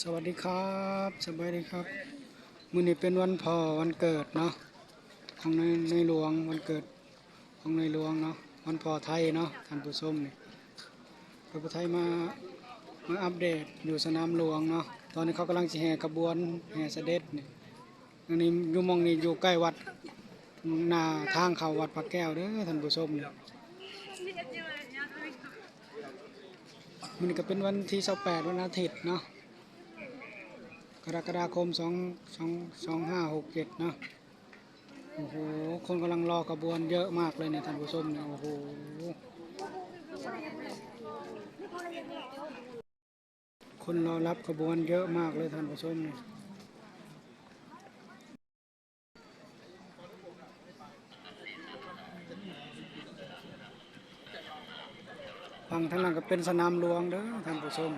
สวัสดีครับสบายดีครับ มือนี้เป็นวันพ่อวันเกิดเนาะของในในหลวงวันเกิดของในหลวงเนาะวันพ่อไทยเนาะท่านผู้ชมนี่พระพุทธไทยมามาอัปเดตอยู่สนามหลวงเนาะตอนนี้เขากำลังแห่ขบวนแห่เสด็จนี่อันนี้อยู่มองนี้อยู่ใกล้วัดหน้าทางเขาวัดพระแก้วเด้อท่านผู้ชมนี่ มันก็เป็นวันที่28วันอาทิตย์เนาะกรกฎาคม2 2 2 5 6 7เนาะโอ้โหคนกำลังรอกระบวนเยอะมากเลยเนี่ยท่านผู้ชมเนี่ยโอ้โหคนรอรับขบวนเยอะมากเลยท่านผู้ชมเนี่ย ฟังทั้งนั้นก็เป็นสนามหลวงเด้อท่านผู้ชม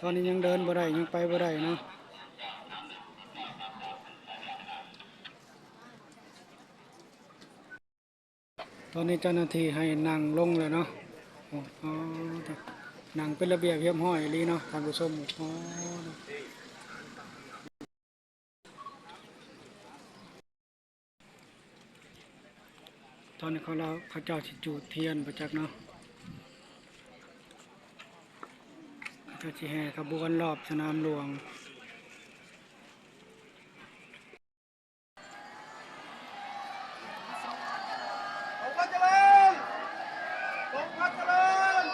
ตอนนี้ยังเดินบ่ได้ยังไปบ่ได้เนาะตอนนี้เจ้าหน้าที่ให้นั่งลงเลยเนาะอ๋อนั่งเป็นระเบียบเรียบร้อยลีเนาะท่านผู้ชมอ๋อ ตอนนี้เขาเราเขาเจ้าสิจูดเทียนประจักเนาะก็จะแห่ขบวนรอบสนามหลวงผมพัชรินผมพัชริน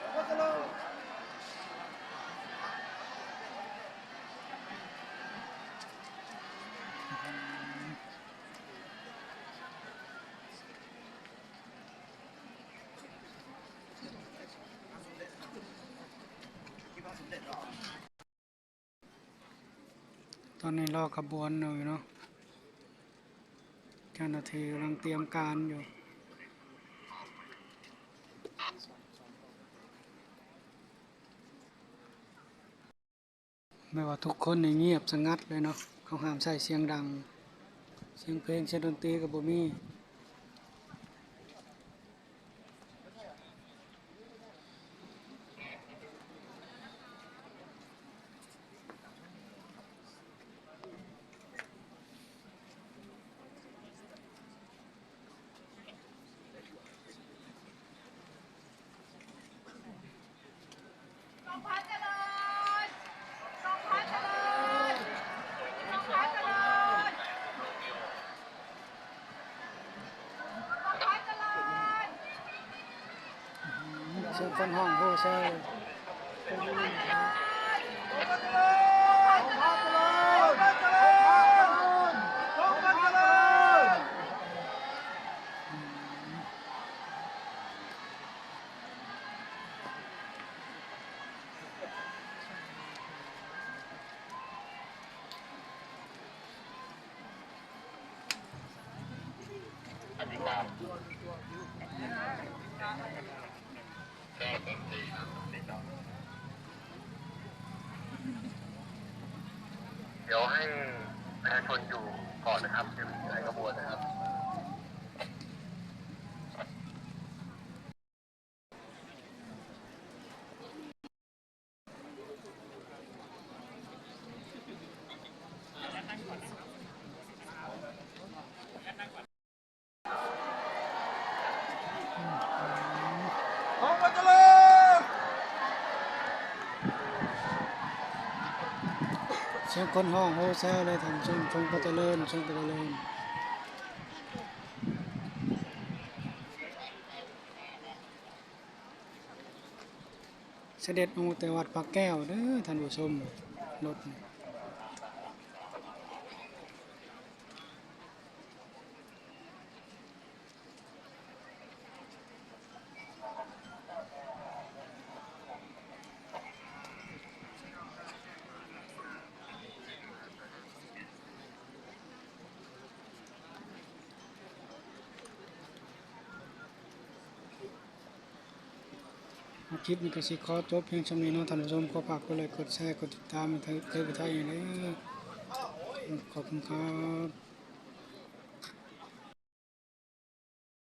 ผมพัชริน ตอนนี้รอขบวนอยู่เนาะเจ้าหน้าที่กำลังเตรียมการอยู่ ไม่ว่าทุกคนในเงียบสงัดเลยเนาะเขาห้ามใส่เสียงดัง เสียงเพลงเสียงดนตรีกับบ่มี ทรงพระเจริญทรงพระเจริญทรงพระเจริญทรงพระเจริญ เสียงคนห้องโฮเซ่ผมพัชรินผมพัชรินผมพัชริน เดี๋ยวให้ประชาชนอยู่ก่อนนะครับจะมีหลายขบวนนะครับผมพัชริน เสียงคนห้องโฮเซลเลยท่านชมชงพระเจริญชงพระเจริญเสด็จองค์แต่วัดพระแก้วเด้อท่านผู้ชมรถ คลิปนี้ก็สิขอจบเพียงช่ำนี้เนาะท่านผู้ชมก็ฝากกดไลค์กดแชร์กดติดตามให้เธอเธอไปไทยอย่างนี้ขอบคุณครับ